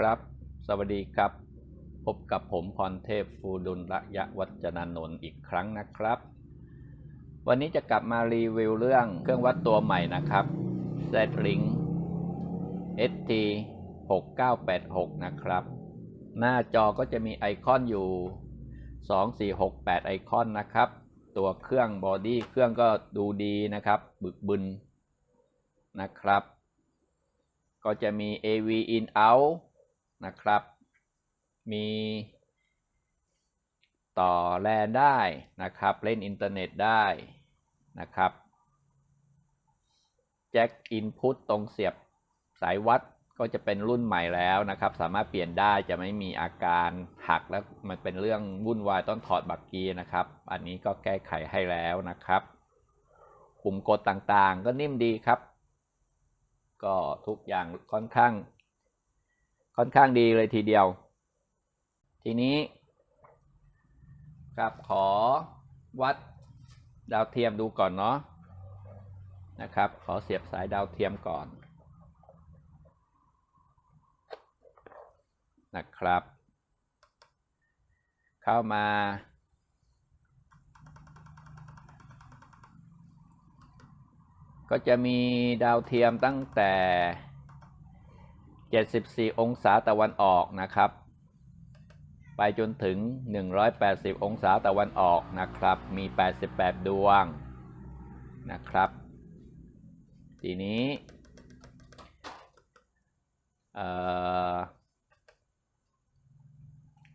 ครับ สวัสดีครับ พบกับผมพรเทพฟูดุลระยะวัจนานนท์อีกครั้งนะครับ วันนี้จะกลับมารีวิวเรื่องเครื่องวัดตัวใหม่นะครับ Z-Link ST 6986นะครับ หน้าจอก็จะมีไอคอนอยู่ 2468 ไอคอนนะครับ ตัวเครื่องบอดี้เครื่องก็ดูดีนะครับ บึกบึนนะครับ ก็จะมี AV in out นะครับ มีต่อแลนได้นะครับ เล่นอินเทอร์เน็ตได้นะครับแจ็คอินพุตตรงเสียบสายวัดก็จะเป็นรุ่นใหม่แล้วนะครับ สามารถเปลี่ยนได้จะไม่มีอาการหักแล้วมันเป็นเรื่องวุ่นวายต้องถอดบักกีนะครับ อันนี้ก็แก้ไขให้แล้วนะครับ ปุ่มกดต่างๆก็นิ่มดีครับ ก็ทุกอย่างค่อนข้าง ค่อนข้างดีเลยทีเดียว ทีนี้ครับขอวัดดาวเทียมดูก่อนเนาะนะครับ ขอเสียบสายดาวเทียมก่อนนะครับ เข้ามา ก็จะมีดาวเทียมตั้งแต่ 74 องศาตะวันออกนะครับ ไปจนถึง 180 องศาตะวันออกนะครับ มี 88 ดวงนะครับ ทีนี้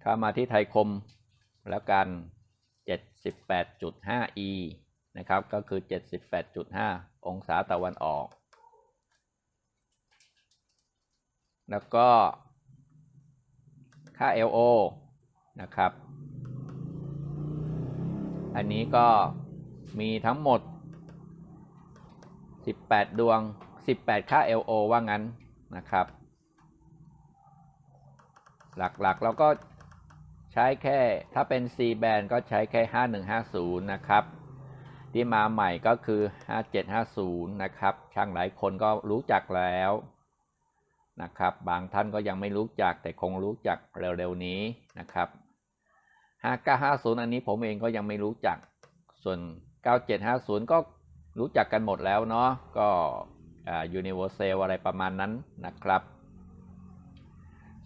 เข้ามาที่ไทยคมแล้วกัน 78.5e นะครับ ก็คือ 78.5 องศาตะวันออก แล้วก็ค่า LO นะครับ อันนี้ก็มีทั้งหมด 18 ดวง 18 ค่า LO ว่างั้นนะครับ หลักๆ เราก็ใช้แค่ถ้าเป็น C band ก็ใช้แค่ 5150 นะครับ ที่มาใหม่ก็คือ 5750 นะครับ ช่างหลายคนก็รู้จักแล้ว นะครับ บางท่านก็ยังไม่รู้จักแต่คงรู้จักเร็วๆนี้นะครับ5950 อันนี้ผมเองก็ยังไม่รู้จัก ส่วน 9750 ก็รู้จักกันหมดแล้วเนาะ ก็ยูนิเวอร์แซลอะไรประมาณนั้นนะครับ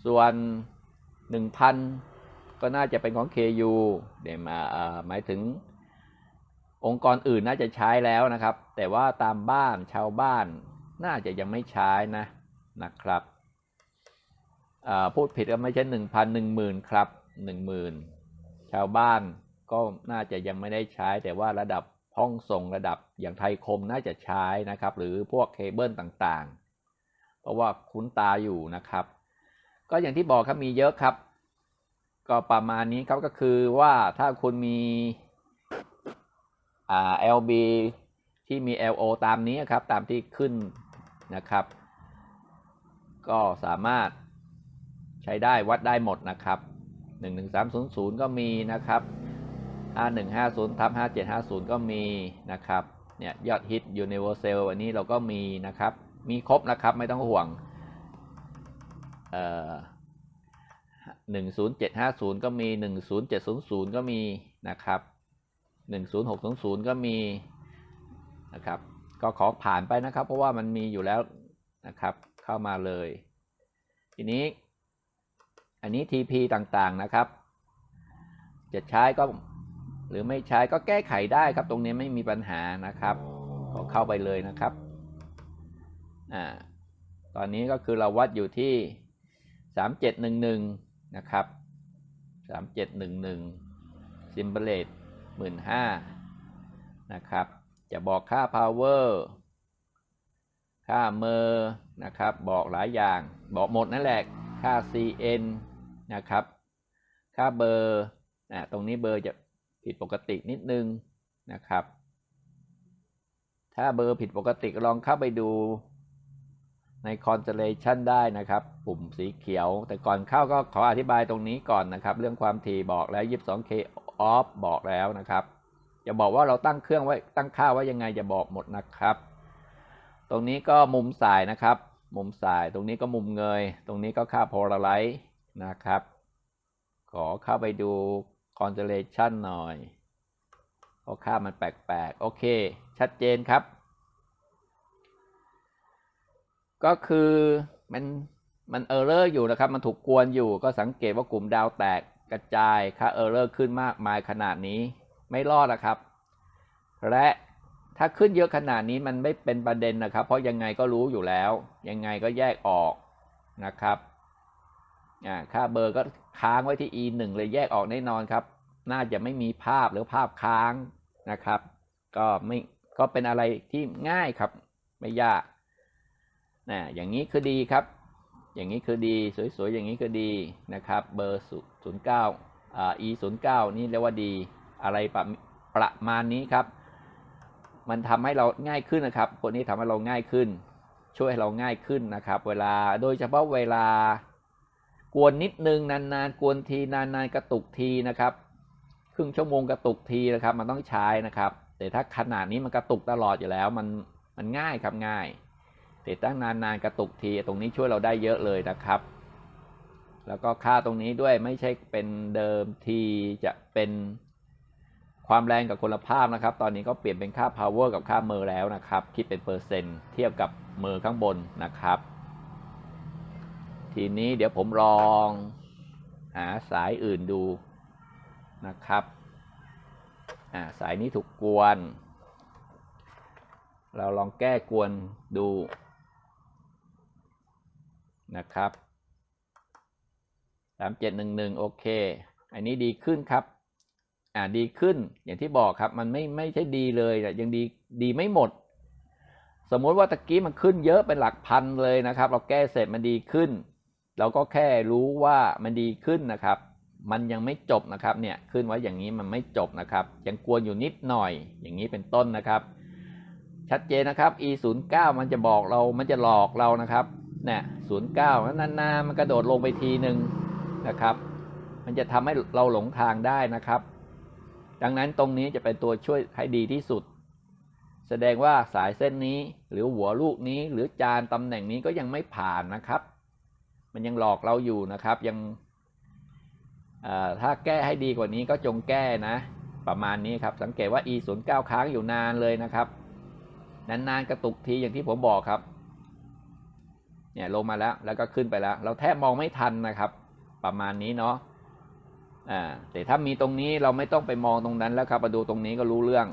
ส่วน 1,000 ก็น่าจะเป็นของ KU เดี๋ยวมาหมายถึงองค์กรอื่นน่าจะใช้แล้วนะครับ แต่ว่าตามบ้านชาวบ้านน่าจะยังไม่ใช้นะ นะครับพูดผิดก็ไม่ใช่หนึ่งพันหนึ่งหมื่นครับหนึ่งหมื่นชาวบ้านก็น่าจะยังไม่ได้ใช้ แต่ว่าระดับห้องส่งระดับอย่างไทยคมน่าจะใช้นะครับ หรือพวกเคเบิลต่างๆ เพราะว่าคุ้นตาอยู่นะครับ ก็อย่างที่บอกครับมีเยอะครับ ก็ประมาณนี้ครับก็คือว่าถ้าคุณมีอ่า LB ที่มี LO ตามนี้ครับ ตามที่ขึ้นนะครับ ก็สามารถใช้ได้วัดได้หมดนะครับ 11300 ก็มีนะครับ 5150ทับ5750 ก็มีนะครับเนี่ยยอดฮิต Universal อันนี้เราก็มีนะครับ มีครบนะครับไม่ต้องห่วงเอ่อ10750 ก็มี 10700 ก็มีนะครับ 10600 ก็มีนะครับ ก็ขอผ่านไปนะครับ เพราะว่ามันมีอยู่แล้วนะครับ เข้ามาเลย ทีนี้ อันนี้ TP ต่างๆนะครับ จะใช้ก็หรือไม่ใช้ก็แก้ไขได้ครับ ตรงนี้ไม่มีปัญหานะครับก็เข้าไปเลยนะครับอ่าตอนนี้ก็คือเราวัดอยู่ที่ 3711 นะครับ 3711ซิมเบเลต15,000นะครับ จะบอกค่า power ค่าเมอร์นะครับ บอกหลายอย่าง บอกหมดนั่นแหละ ค่า CN นะครับ ค่าเบอร์อ่าตรงนี้เบอร์จะผิดปกตินิดนึงนะครับ ถ้าเบอร์ผิดปกติลองเข้าไปดูใน Constellation ได้นะครับ ปุ่มสีเขียว แต่ก่อนเข้าก็ขออธิบายตรงนี้ก่อนนะครับ เรื่องความถี่บอกแล้ว 22K off บอกแล้วนะครับจะบอกว่าเราตั้งเครื่องไว้ตั้งค่าไว้ยังไงจะบอกหมดนะครับ รงนี้ก็มุมสายนะครับ มุมสายตรงนี้ก็มุมเงย ตรงนี้ก็ค่าโพลาไรซ์นะครับ ขอเข้าไปดู constellation หน่อยเพราะค่ามันแปลกๆ โอเค ชัดเจนครับ ก็คือมันมันเออร์เรอร์อยู่นะครับ มันถูกกวนอยู่ ก็สังเกตว่ากลุ่มดาวแตกกระจายค่าเออร์เรอร์ขึ้นมากมายขนาดนี้ไม่รอดนะครับ และ ถ้าขึ้นเยอะขนาดนี้มันไม่เป็นประเด็นนะครับ เพราะยังไงก็รู้อยู่แล้ว ยังไงก็แยกออกนะครับอ่าค่าเบอร์ก็ค้างไว้ที่ e 1เลยแยกออกแน่นอนครับ น่าจะไม่มีภาพหรือภาพค้างนะครับ ก็ไม่ก็เป็นอะไรที่ง่ายครับ ไม่ยากนะอย่างนี้คือดีครับ อย่างนี้คือดีสวยๆอย่างนี้คือดีนะครับ เบอร์ศูนย์เก้าอ่า e ศูนย์เก้านี่เรียกว่าดีอะไรประประมาณนี้ครับ มันทำให้เราง่ายขึ้นนะครับพวกนี้ทำให้เราง่ายขึ้น ช่วยให้เราง่ายขึ้นนะครับ เวลาโดยเฉพาะเวลากวนนิดนึงนานๆกวนทีนานๆกระตุกทีนะครับ ครึ่งชั่วโมงกระตุกทีนะครับ มันต้องใช้นะครับ แต่ถ้าขนาดนี้มันกระตุกตลอดอยู่แล้วมันมันง่ายครับง่าย แต่ตั้งนานๆกระตุกทีตรงนี้ช่วยเราได้เยอะเลยนะครับ แล้วก็ค่าตรงนี้ด้วยไม่ใช่เป็นเดิมทีจะเป็น ความแรงกับคุณภาพนะครับ ตอนนี้ก็เปลี่ยนเป็นค่า power กับค่าเมอร์แล้วนะครับ คิดเป็นเปอร์เซ็นต์เทียบกับเมอร์ข้างบนนะครับ ทีนี้เดี๋ยวผมลองหาสายอื่นดูนะครับาสายนี้ถูกกวน เราลองแก้กวนดูนะครับสามเจ็ดหนึ่งหนึ่งโอเค อันนี้ดีขึ้นครับ อ่าดีขึ้นอย่างที่บอกครับมันไม่ไม่ใช่ดีเลยแต่ยังดีดีไม่หมด สมมติว่าตะกี้มันขึ้นเยอะเป็นหลักพันเลยนะครับ เราแก้เสร็จมันดีขึ้น เราก็แค่รู้ว่ามันดีขึ้นนะครับ มันยังไม่จบนะครับเนี่ยขึ้นไว้อย่างนี้มันไม่จบนะครับ ยังกวนอยู่นิดหน่อยอย่างนี้เป็นต้นนะครับ ชัดเจนนะครับ e 0 9มันจะบอกเรามันจะหลอกเรานะครับเนี่ย0 9นั้นนานๆมันกระโดดลงไปทีหนึ่งนะครับ มันจะทำให้เราหลงทางได้นะครับ ดังนั้นตรงนี้จะเป็นตัวช่วยให้ดีที่สุด แสดงว่าสายเส้นนี้หรือหัวลูกนี้หรือจานตำแหน่งนี้ก็ยังไม่ผ่านนะครับ มันยังหลอกเราอยู่นะครับยังถ้าแก้ให้ดีกว่านี้ก็จงแก้นะ ประมาณนี้ครับ สังเกตว่า e 0 9ค้างอยู่นานเลยนะครับ นานๆกระตุกทีอย่างที่ผมบอกครับ เนี่ยลงมาแล้วแล้วก็ขึ้นไปแล้ว เราแทบมองไม่ทันนะครับ ประมาณนี้เนาะ อ่าแต่ถ้ามีตรงนี้เราไม่ต้องไปมองตรงนั้นแล้วครับมาดูตรงนี้ก็รู้เรื่อง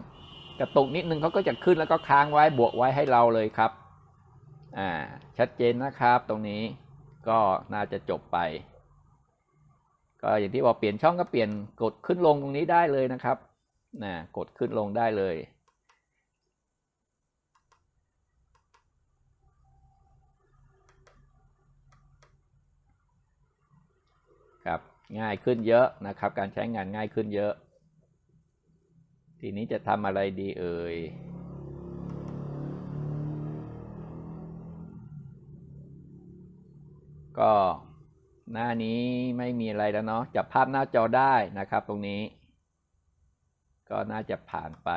กระตุกนิดนึงเขาก็จะขึ้นแล้วก็ค้างไว้บวกไว้ให้เราเลยครับอ่าชัดเจนนะครับ ตรงนี้ก็น่าจะจบไป ก็อย่างที่บอกเปลี่ยนช่องก็เปลี่ยนกดขึ้นลงตรงนี้ได้เลยนะครับนะกดขึ้นลงได้เลย ครับ ง่ายขึ้นเยอะนะครับ การใช้งานง่ายขึ้นเยอะ ทีนี้จะทำอะไรดีเอ่ยก็หน้านี้ไม่มีอะไรแล้วเนาะจับภาพหน้าจอได้นะครับตรงนี้ ก็น่าจะผ่านไป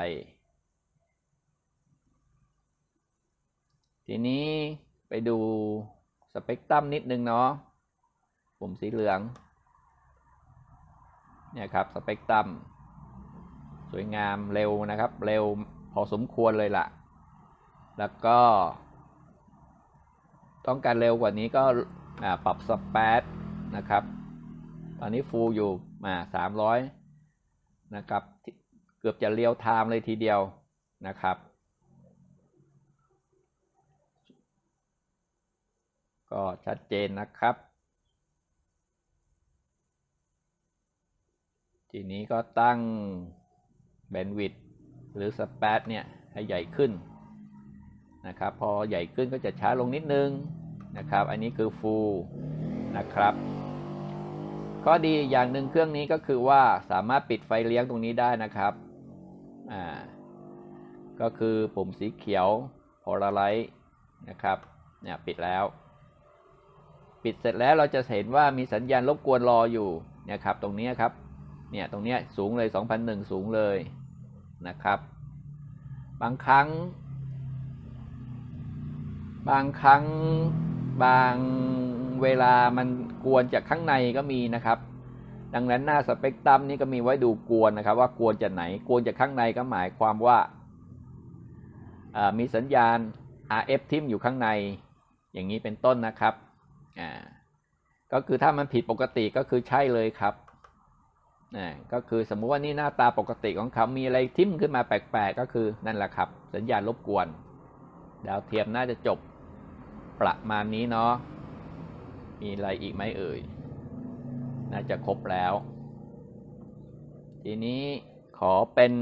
ทีนี้ไปดูสเปกตรัมนิดนึงเนาะปุ่มสีเหลือง เนี่ยครับสเปกตรัมสวยงามเร็วนะครับ เร็วพอสมควรเลยล่ะ แล้วก็ ต้องการเร็วกว่านี้ก็ปรับสเปซนะครับ ตอนนี้ฟูลอยู่มาสามร้อยนะครับเกือบจะเรียวไทม์เลยทีเดียวนะครับ ก็ชัดเจนนะครับ ทีนี้ก็ตั้งแบนด์วิดหรือสเปซเนี่ยให้ใหญ่ขึ้นนะครับ พอใหญ่ขึ้นก็จะช้าลงนิดนึงนะครับ อันนี้คือฟูลนะครับ ข้อดีอย่างหนึ่งเครื่องนี้ก็คือว่าสามารถปิดไฟเลี้ยงตรงนี้ได้นะครับอ่าก็คือปุ่มสีเขียว Polarize นะครับเนี่ยปิดแล้ว ปิดเสร็จแล้วเราจะเห็นว่ามีสัญญาณรบกวนรออยู่นะครับ ตรงนี้ครับ เนี่ยตรงเนี้ยสูงเลย 2001 สูงเลยนะครับ บางครั้ง บางครั้งบางเวลามันกวนจากข้างในก็มีนะครับ ดังนั้นหน้าสเปกตรัมนี่ก็มีไว้ดูกวนนะครับ ว่ากวนจากไหนกวนจากข้างในก็หมายความว่าอ่ามีสัญญาณ RF ทิมอยู่ข้างใน อย่างนี้เป็นต้นนะครับ อ่า ก็คือถ้ามันผิดปกติก็คือใช่เลยครับ ก็คือสมมุติว่านี่หน้าตาปกติของเขามีอะไรทิ่มขึ้นมาแปลกๆ ก็คือนั่นแหละครับ สัญญาณรบกวน ดาวเทียมน่าจะจบประมาณนี้เนาะ มีอะไรอีกไหมเอ่ย น่าจะครบแล้ว ทีนี้ขอเป็น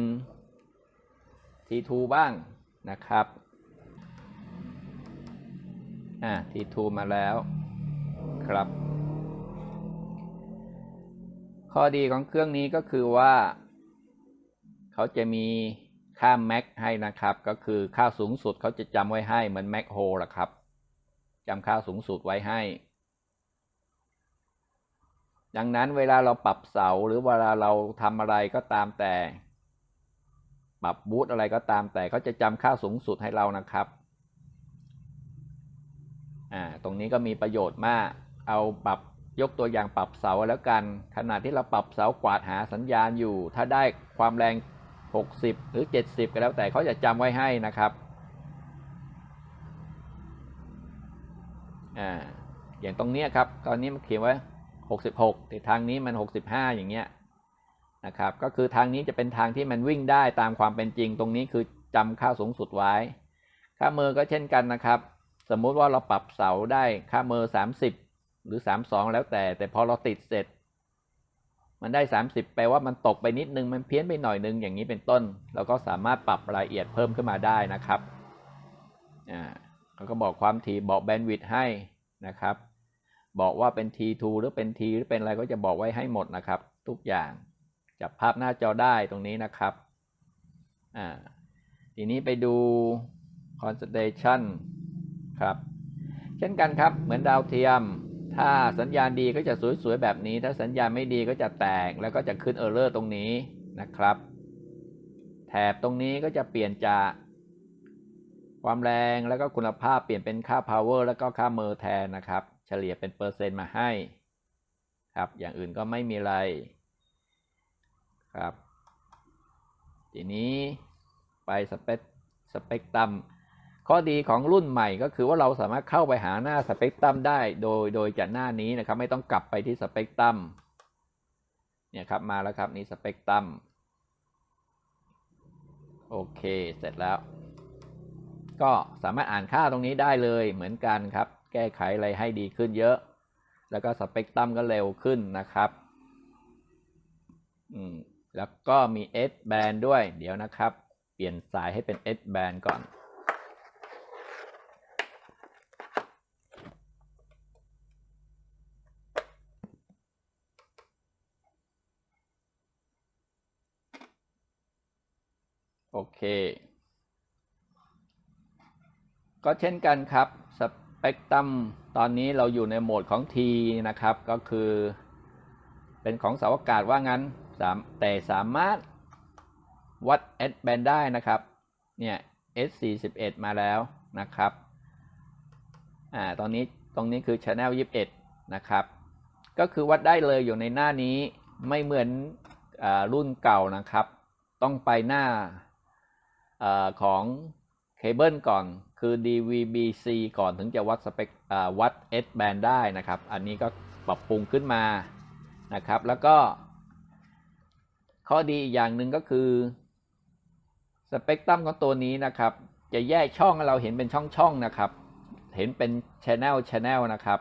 T2 บ้างนะครับ อ่า T2 มาแล้วครับ ข้อดีของเครื่องนี้ก็คือว่า เขาจะมีค่า Mac ให้นะครับ ก็คือค่าสูงสุดเขาจะจำไว้ให้เหมือน Mac h o l ละครับจำค่าสูงสุดไว้ให้ ดังนั้นเวลาเราปรับเสาหรือเวลาเราทำอะไรก็ตามแต่ ปรับบูตอะไรก็ตามแต่เขาจะจำค่าสูงสุดให้เรานะครับอ่าตรงนี้ก็มีประโยชน์มาก เอาปรับ ยกตัวอย่างปรับเสาแล้วกัน ขณะที่เราปรับเสากวาดหาสัญญาณอยู่ ถ้าได้ความแรง 60 หรือ 70 ก็แล้วแต่เขาจะจำไว้ให้นะครับอ่าอย่างตรงนี้ครับ ตอนนี้มันเขียนไว้ 66 แต่ทางนี้มัน 65 อย่างเงี้ยนะครับ ก็คือทางนี้จะเป็นทางที่มันวิ่งได้ตามความเป็นจริง ตรงนี้คือจำค่าสูงสุดไว้ ค่าเมอร์ก็เช่นกันนะครับ สมมุติว่าเราปรับเสาได้ค่าเมอร์ 30 หรือ32แล้วแต่ แต่พอเราติดเสร็จ มันได้30แปลว่ามันตกไปนิดนึงมันเพี้ยนไปหน่อยนึงอย่างนี้เป็นต้น เราก็สามารถปรับรายละเอียดเพิ่มขึ้นมาได้นะครับอ่าเขาก็บอกความถี่บอกแบนด์วิดต์ให้นะครับ บอกว่าเป็น T2 หรือเป็น T หรือเป็นอะไรก็จะบอกไว้ให้หมดนะครับ ทุกอย่างจับภาพหน้าจอได้ตรงนี้นะครับอ่าทีนี้ไปดู concentration ครับ เช่นกันครับเหมือนดาวเทียม ถ้าสัญญาณดีก็จะสวยๆแบบนี้ ถ้าสัญญาณไม่ดีก็จะแตกแล้วก็จะขึ้น error ตรงนี้นะครับ แถบตรงนี้ก็จะเปลี่ยนจากความแรงแล้วก็คุณภาพเปลี่ยนเป็นค่า power แล้วก็ค่าเมอร์แทนนะครับ เฉลี่ยเป็นเปอร์เซ็นต์มาให้ครับ อย่างอื่นก็ไม่มีอะไรครับ ทีนี้ไปสเปกสเปกตรัม ข้อดีของรุ่นใหม่ก็คือว่าเราสามารถเข้าไปหาหน้าสเปกตรัมได้โดยโดยจากหน้านี้นะครับ ไม่ต้องกลับไปที่สเปกตรัมเนี่ยครับมาแล้วครับนี่สเปกตรัมโอเคเสร็จแล้ว ก็สามารถอ่านค่าตรงนี้ได้เลยเหมือนกันครับ แก้ไขอะไรให้ดีขึ้นเยอะ แล้วก็สเปกตรัมก็เร็วขึ้นนะครับอืมแล้วก็มี S band ด้วยเดี๋ยวนะครับ เปลี่ยนสายให้เป็น S band ก่อน โอ เค ก็เช่นกันครับ สเปกตรัมตอนนี้เราอยู่ในโหมดของ T นะครับ ก็คือ เป็นของเสาอากาศว่างั้น แต่สามารถวัด S band ได้นะครับ เนี่ย S 41มาแล้วนะครับ อ่า ตอนนี้ ตรงนี้คือ Channel 21 นะครับ ก็คือวัดได้เลยอยู่ในหน้านี้ ไม่เหมือนอรุ่นเก่านะครับ ต้องไปหน้า อของเคเบิลก่อนคือ DVB-C ก่อนถึงจะวัดสเปกวัด S band ได้นะครับ อันนี้ก็ปรับปรุงขึ้นมานะครับ แล้วก็ ข้อดีอีกอย่างหนึ่งก็คือสเปกตรัมของตัวนี้นะครับ จะแยกช่องให้เราเห็นเป็นช่องๆนะครับ เห็นเป็น Channel Channel นะครับ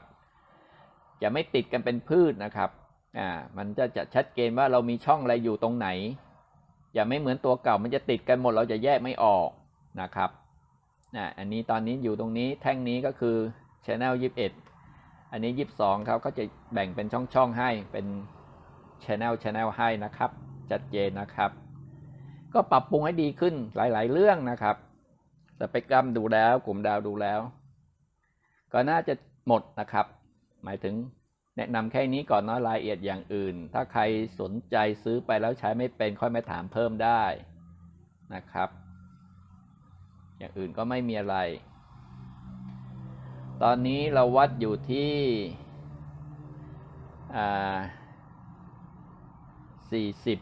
จะไม่ติดกันเป็นพืชนะครับอ่ามันจะจะชัดเจนว่าเรามีช่องอะไรอยู่ตรงไหน อย่าไม่เหมือนตัวเก่ามันจะติดกันหมดเราจะแยกไม่ออกนะครับอ่าอันนี้ตอนนี้อยู่ตรงนี้แท่งนี้ก็คือ Channel 21 อันนี้ 22ครับก็จะแบ่งเป็นช่องๆให้เป็น Channel Channel ให้นะครับชัดเจนนะครับ ก็ปรับปรุงให้ดีขึ้นหลายๆ เรื่องนะครับสเปกตรัมดูแล้วกลุ่มดาวดูแล้ว ก็น่าจะหมดนะครับ หมายถึง แนะนำแค่นี้ก่อนเนาะรายละเอียดอย่างอื่น ถ้าใครสนใจซื้อไปแล้วใช้ไม่เป็นค่อยมาถามเพิ่มได้นะครับ อย่างอื่นก็ไม่มีอะไร ตอนนี้เราวัดอยู่ที่อ่าสี่สิบ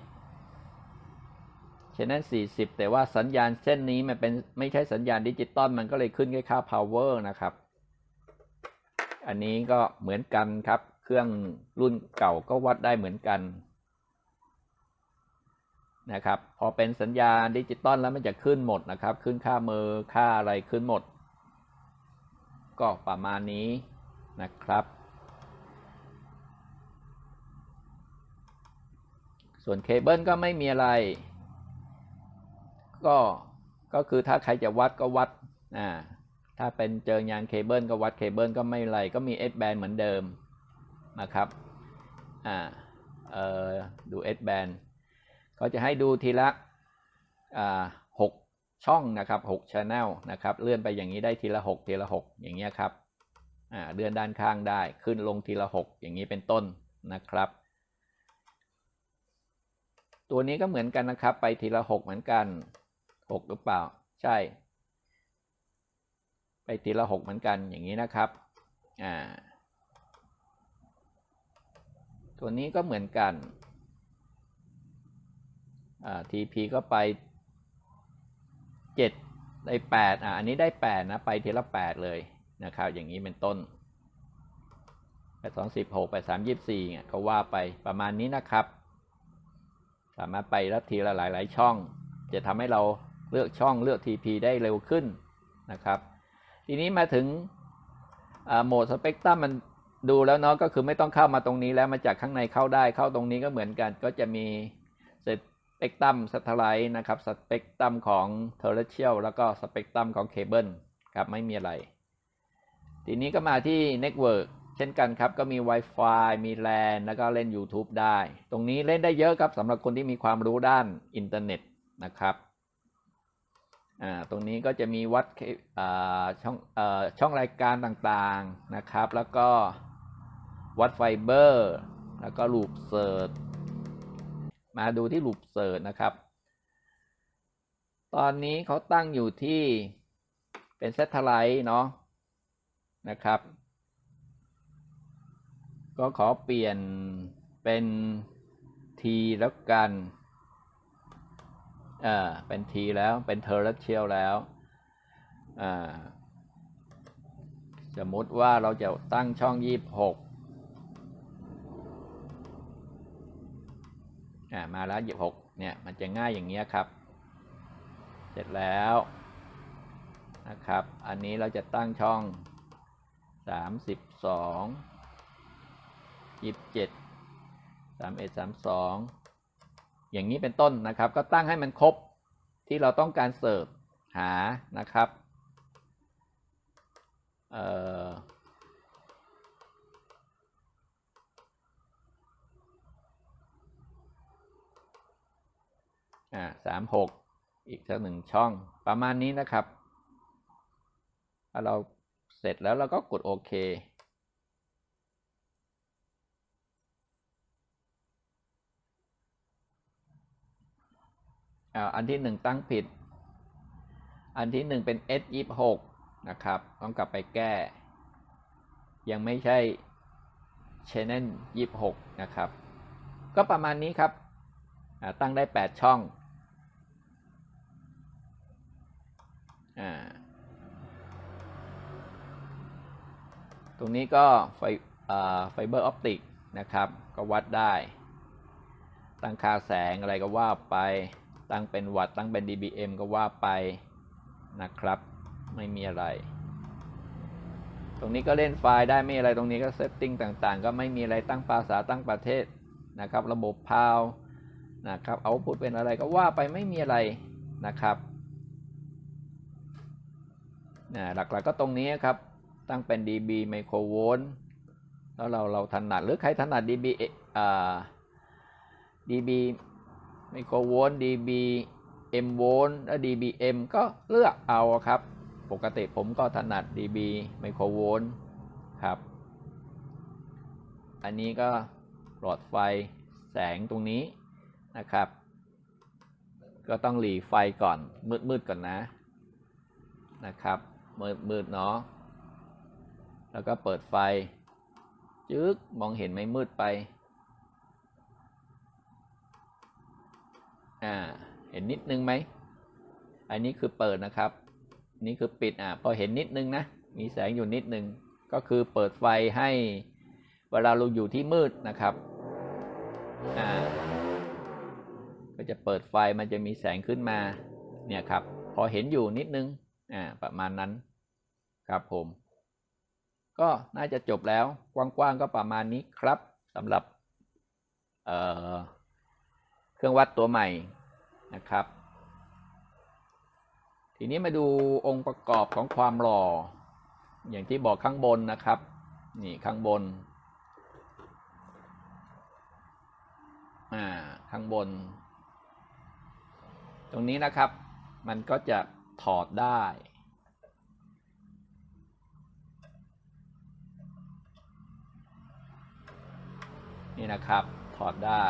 ฉะนั้น 40 แต่ว่าสัญญาณเส้นนี้มันเป็นไม่ใช่สัญญาณดิจิตอลมันก็เลยขึ้นแค่ค่า power นะครับ อันนี้ก็เหมือนกันครับ เครื่องรุ่นเก่าก็วัดได้เหมือนกันนะครับ พอเป็นสัญญาณดิจิตอลแล้วมันจะขึ้นหมดนะครับ ขึ้นค่ามือค่าอะไรขึ้นหมด ก็ประมาณนี้นะครับ ส่วนเคเบิลก็ไม่มีอะไร ก็ก็คือถ้าใครจะวัดก็วัดอ่าถ้าเป็นเจอยางเคเบิลก็วัดเคเบิลก็ไม่ไรก็มี S band เหมือนเดิม นะครับอ่าเอ่อดู S band ก็จะให้ดูทีละอ่าหกช่องนะครับหก channel นะครับ เลื่อนไปอย่างนี้ได้ทีละหกทีละหกอย่างเงี้ยครับอ่าเลื่อนด้านข้างได้ขึ้นลงทีละหกอย่างนี้เป็นต้นนะครับ ตัวนี้ก็เหมือนกันนะครับ ไปทีละหกเหมือนกันหกหรือเปล่า ใช่ ไปทีละหกเหมือนกันอย่างนี้นะครับอ่า ตัวนี้ก็เหมือนกันอ่า TP ก็ไปเจ็ดได้แปดอ่าอันนี้ได้แปดนะ ไปทีละแปดเลยนะครับ อย่างนี้เป็นต้นแปดสองสิบหกแปดสามยี่สี่เนี่ยก็ว่าไปประมาณนี้นะครับ สามารถไปรับทีละหลาย ๆ ช่อง จะทำให้เราเลือกช่องเลือก TP ได้เร็วขึ้นนะครับ ทีนี้มาถึงโหมดสเปกตรัมมัน ดูแล้วเนาะก็คือไม่ต้องเข้ามาตรงนี้แล้วมาจากข้างในเข้าได้เข้าตรงนี้ก็เหมือนกัน ก็จะมีสเปกตรัมสัตไลท์นะครับสเปกตรัมของเทอร์เรเชียลแล้วก็สเปกตรัมของเคเบิลครับไม่มีอะไร ทีนี้ก็มาที่เน็ตเวิร์กเช่นกันครับ ก็มี Wi-Fi มี LAN แล้วก็เล่น YouTube ได้ ตรงนี้เล่นได้เยอะครับสำหรับคนที่มีความรู้ด้านอินเทอร์เน็ตนะครับอ่าตรงนี้ก็จะมีวัดอ่าช่องอ่าช่องรายการต่างๆนะครับ แล้วก็ วัดไฟเบอร์แล้วก็ลูปเสิร์ชมาดูที่ลูปเสิร์ชนะครับ ตอนนี้เขาตั้งอยู่ที่เป็นเซตไลท์เนาะนะครับ ก็ขอเปลี่ยนเป็นทีแล้วกันเออเป็นทีแล้วเป็นเทอร์เรเชียลแล้วอ่าสมมติว่าเราจะตั้งช่อง 26 อ่ามาแล้วหยี่หกเนี่ยมันจะง่ายอย่างเงี้ยครับ เสร็จแล้วนะครับ อันนี้เราจะตั้งช่องสามสิบสองยี่สิบเจ็ดสามเอ็ดสามสองอย่างนี้เป็นต้นนะครับ ก็ตั้งให้มันครบที่เราต้องการเสิร์ฟหานะครับ เอ่อ อ่าสามหกอีกสักหนึ่งช่องประมาณนี้นะครับถ้าเราเสร็จแล้วเราก็กดโอเคอันที่หนึ่งตั้งผิด อันที่หนึ่งเป็น S ยี่หกนะครับ ต้องกลับไปแก้ ยังไม่ใช่ Channel ยี่หกนะครับ ก็ประมาณนี้ครับ ตั้งได้ 8 ช่อง อตรงนี้ก็ไฟไฟเบอร์ออปติกนะครับ ก็วัดได้ ตั้งค่าแสงอะไรก็ว่าไป ตั้งเป็นวัตต์ตั้งเป็น dBm ก็ว่าไปนะครับ ไม่มีอะไร ตรงนี้ก็เล่นไฟล์ได้ไม่อะไรตรงนี้ก็เซตติ้งต่างๆ ก็ไม่มีอะไรตั้งภาษาตั้งประเทศนะครับ ระบบพาวนะครับเอาพุทเป็นอะไรก็ว่าไปไม่มีอะไรนะครับ นะหลักๆก็ตรงนี้ครับ ตั้งเป็น dB ไมโครโวลต์แล้วเราเราถนัดหรือใครถนัด dB อ่า dB ไมโครโวลต์ dB m โวลต์และ dBm ก็เลือกเอาครับ ปกติผมก็ถนัด dB ไมโครโวลต์ครับ อันนี้ก็หลอดไฟแสงตรงนี้นะครับ ก็ต้องหลีไฟก่อนมืดๆก่อนนะนะครับ มืดๆเนาะแล้วก็เปิดไฟ จึ๊กมองเห็นไหมมืดไป อ่า เห็นนิดนึงไหม อันนี้คือเปิดนะครับ นี่คือปิดอะพอเห็นนิดนึงนะ มีแสงอยู่นิดนึง ก็คือเปิดไฟให้เวลาเราอยู่ที่มืดนะครับ อ่า ก็จะเปิดไฟมันจะมีแสงขึ้นมา เนี่ยครับ พอเห็นอยู่นิดนึง อ่า ประมาณนั้น ครับผม ก็น่าจะจบแล้ว กว้างๆก็ประมาณนี้ครับสำหรับเเครื่องวัดตัวใหม่นะครับ ทีนี้มาดูองค์ประกอบของความหล่อ อย่างที่บอกข้างบนนะครับ นี่ข้างบนอ่าข้างบน ตรงนี้นะครับ มันก็จะถอดได้ นี่นะครับ ถอดได้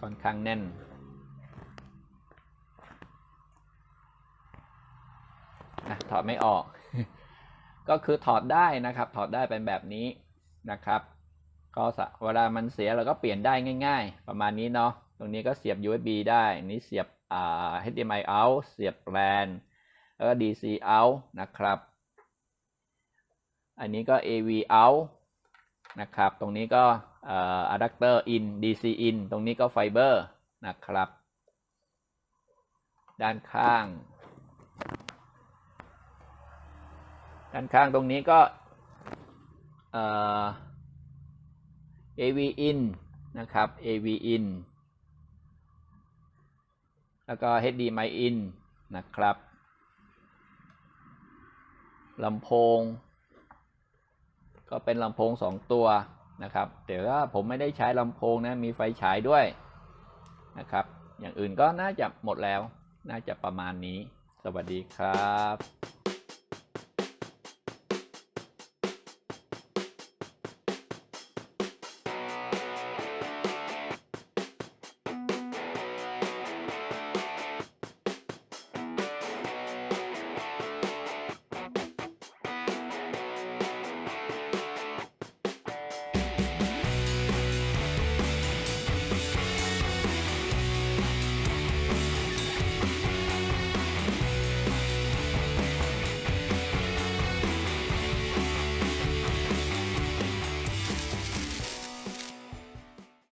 ค่อนข้างแน่นอะถอดไม่ออก ก็คือถอดได้นะครับ ถอดได้เป็นแบบนี้นะครับก็เวลามันเสียเราก็เปลี่ยนได้ง่าย ๆ ประมาณนี้เนาะ ตรงนี้ก็เสียบ USB ได้ นี้เสียบ HDMI out เสียบ LAN แล้วก็ DC out นะครับ อันนี้ก็ AV out นะครับ ตรงนี้ก็อ่อ adapter in DC in ตรงนี้ก็ไฟเบอร์นะครับ ด้านข้าง ด้านข้างตรงนี้ก็ AV in นะครับ AV in แล้วก็ HDMI in นะครับลำโพง ก็เป็นลำโพงสองตัวนะครับ แต่ว่าผมไม่ได้ใช้ลำโพงนะมีไฟฉายด้วยนะครับ อย่างอื่นก็น่าจะหมดแล้ว น่าจะประมาณนี้ สวัสดีครับ